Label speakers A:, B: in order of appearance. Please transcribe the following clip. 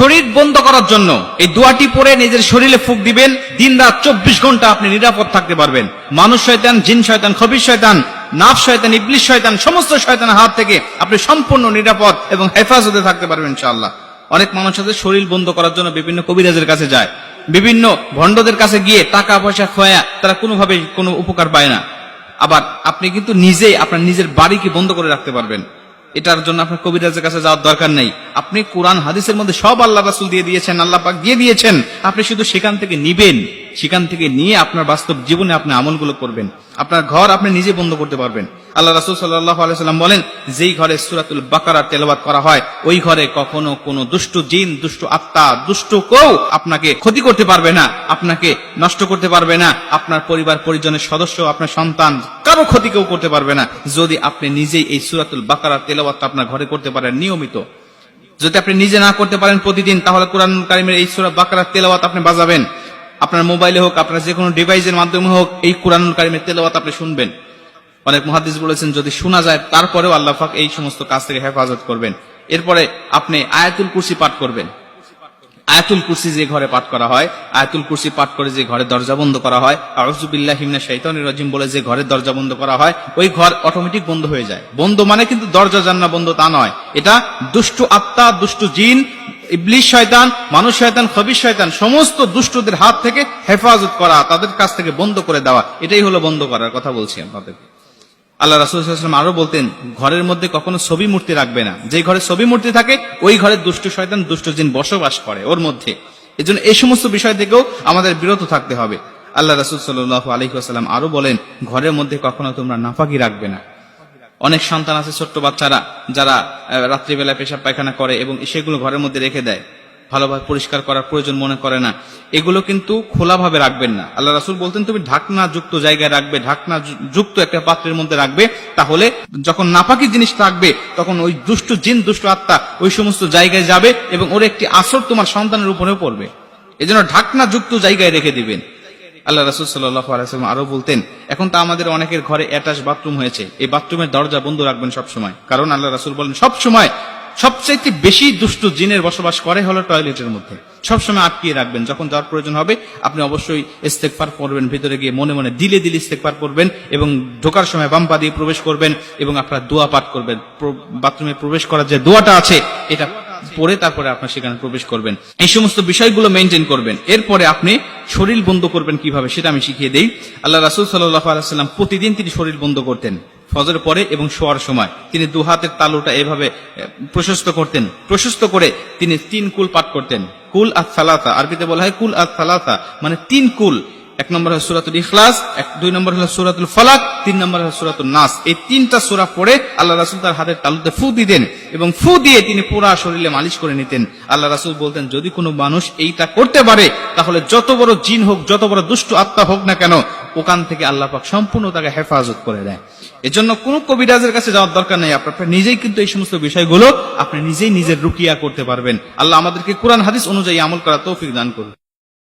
A: শরীর বন্ধ করার জন্য এই দোয়াটি পরে নিজের শরীরে ফুক দিবেন, দিন রাত চব্বিশ ঘণ্টা আপনি নিরাপদ থাকতে পারবেন। মানুষ শয়তান, জিন শয়তান, খবির শয়তান, নাফ শয়তান, ইবলিশ শয়তান, সমস্ত শয়তানের হাত থেকে আপনি সম্পূর্ণ নিরাপদ এবং হেফাজতে থাকতে পারবেন ইনশাআল্লাহ। অনেক মানুষ আছে শরীর বন্ধ করার জন্য বিভিন্ন কবিরাজের কাছে যায়। বিভিন্ন ভণ্ডদের কাছে গিয়ে টাকা পয়সা খোয়া, তারা কোনোভাবে কোনো উপকার পায় না। আবার আপনি কিন্তু নিজেই আপনার নিজের বাড়িকে বন্ধ করে রাখতে পারবেন। এটার জন্য আপনার কবিরাজের কাছে যাওয়ার দরকার নেই। আপনি কোরআন, হাদিসের মধ্যে সব আল্লাহ রাসুল দিয়ে দিয়েছেন, আল্লাহ পাক দিয়ে দিয়েছেন। আপনি শুধু সেখান থেকে নিবেন, সেখান থেকে নিয়ে আপনার বাস্তব জীবনে আপনি আমলগুলো করবেন। আপনার ঘর আপনি নিজে বন্ধ করতে পারবেন। আল্লাহ রাসুল আলাইসাল্লাম বলেন, যেই ঘরে সুরাতুল বাকারা তেলাবাদ করা হয়, ওই ঘরে কখনো কোনো দুষ্ট জিন, দুষ্ট আত্মা, দুষ্ট কেউ আপনাকে ক্ষতি করতে পারবে না, আপনাকে নষ্ট করতে পারবে না। আপনার পরিবার, পরিজনের সদস্য, আপনার সন্তান কারও ক্ষতি কেউ করতে পারবে না। যদি আপনি নিজেই এই সুরাতুল বাকারা তেলাবাদটা আপনার ঘরে করতে পারেন, নিয়মিত। যদি আপনি নিজে না করতে পারেন প্রতিদিন, তাহলে কোরআন কারিমের এই সুরা বাকারা তেলাওয়াত আপনি বাজাবেন। আপনার মোবাইলে হোক, আপনার যে কোনো ডিভাইসের মাধ্যমে হোক, এই কোরআন কারিমের তেলাওয়াত আপনি শুনবেন। অনেক মহাদিস বলেছেন, যদি শোনা যায়, তারপরেও আল্লাহ পাক এই সমস্ত কাজ থেকে হেফাজত করবেন। এরপরে আপনি আয়াতুল কুরসি পাঠ করবেন। আয়াতুল কুরসি যে ঘরে পাঠ করা হয়, আয়াতুল কুরসি পাঠ করে যে ঘরে দরজা বন্ধ করা হয় আউযুবিল্লাহি হিমনা শাইতানির রাজিম বলে যে ঘরের দরজা বন্ধ করা হয়, ওই ঘর অটোমেটিক বন্ধ হয়ে যায়। বন্ধ মানে কিন্তু দরজা জান্না বন্ধ তা নয়। এটা দুষ্টু আত্মা, দুষ্টু জিন, ইবলিশ শয়তান, মানুষ শয়তান খবির শয়তান, সমস্ত দুষ্টদের হাত থেকে হেফাজত করা, তাদের কাছ থেকে বন্ধ করে দেওয়া, এটাই হলো বন্ধ করার কথা বলছি আপনাদেরকে। আল্লাহ রাসুলাম আরও বলতেন, ঘরের মধ্যে কখনো ছবি মূর্তি রাখবে না। যে ঘরে ছবি মূর্তি থাকে, ওই ঘরে দুষ্ট শয়তান, দুষ্ট জিন বসবাস করে ওর মধ্যে। এই জন্য এই সমস্ত বিষয় থেকেও আমাদের বিরত থাকতে হবে। আল্লাহ রাসুল সাল্লাহ আলহিহাস্লাম আরও বলেন, ঘরের মধ্যে কখনো তোমরা নাফাকি রাখবে না। অনেক সন্তান আছে, ছোট্ট বাচ্চারা, যারা রাত্রিবেলা পেশাব পায়খানা করে এবং সেগুলো ঘরের মধ্যে রেখে দেয়। ভালোভাবে পরিষ্কার করার প্রয়োজন মনে করে না। এগুলো কিন্তু খোলাভাবে রাখবেন না। আল্লাহ রাসুল বলতেন, তুমি ঢাকনা যুক্ত জায়গায় রাখবে ঢাকনা যুক্ত একটা পাত্রের মধ্যে রাখবে। তাহলে যখন নাপাকি জিনিস থাকবে, তখন ওই দুষ্ট জিন, দুষ্ট আত্মা ওই সমস্ত জায়গায় যাবে এবং ওর একটি আসর তোমার সন্তানের উপরেও পড়বে। এজন্য ঢাকনা যুক্ত জায়গায় রেখে দিবেন। আল্লাহ রাসুল সাল্লাম আরও বলতেন, এখন তো আমাদের অনেকের ঘরে অ্যাটাচ বাথরুম হয়েছে। এই বাথরুমের দরজা বন্ধ রাখবেন সবসময়। কারণ আল্লাহ রাসুল বলেন, সবসময় সবচাইতে বেশি দুষ্ট জিনের বসবাস করে হলো টয়লেটের মধ্যে। সবসময় আটকিয়ে রাখবেন। যখন যাওয়ার প্রয়োজন হবে, আপনি অবশ্যই ইস্তেকবার করবেন, ভিতরে গিয়ে মনে মনে দিলে দিলে ইস্তেকবার করবেন এবং ঢোকার সময় বাম্পা দিয়ে প্রবেশ করবেন এবং আপনার দোয়া পাঠ করবেন। বাথরুমে প্রবেশ করার যে দোয়াটা আছে, এটা পরে তারপরে আপনার সেখানে প্রবেশ করবেন। এই সমস্ত বিষয়গুলো মেনটেন করবেন। এরপরে আপনি শরীর বন্ধ করবেন কীভাবে, সেটা আমি শিখিয়ে দিই। আল্লাহ রাসুল সাল্লাহ আলাইসাল্লাম প্রতিদিন তিনি শরীর বন্ধ করতেন। ফজর পরে এবং শোয়ার সময়। তিনি দু হাতের তালুটা এভাবে প্রশস্ত করতেন। প্রশস্ত করে তিনি তিন কুল পাঠ করতেন। কুল আর সালাতা আরবিতে বলা হয় কুল আর সালাতা মানে তিন কুল। এক নম্বর হলো সুরাতুল ইখলাস, এক, দুই নম্বর হলো সুরাতুল ফলাক, তিন নম্বর হলো সুরাতুল নাস। এই তিনটা সূরা পড়ে আল্লাহ রাসূল তার হাতের তালুতে ফু দিতেন এবং ফু দিয়ে তিনি পুরা শরীরে মালিশ করে নিতেন। আল্লাহ রাসূল বলতেন, যদি কোনো মানুষ এইটা করতে পারে, তাহলে যত বড় জিন হোক, যত বড় দুষ্ট আত্মা হোক না কেন, ওখান থেকে আল্লাহ পাক সম্পূর্ণ তাকে হেফাজত করে দেয়। এজন্য কোন কবিরাজের কাছে যাওয়ার দরকার নেই। আপনার নিজেই কিন্তু এই সমস্ত বিষয়গুলো আপনি নিজেই নিজের রুকিয়া করতে পারবেন। আল্লাহ আমাদেরকে কোরআন, হাদিস অনুযায়ী আমল করা তৌফিক দান করুন।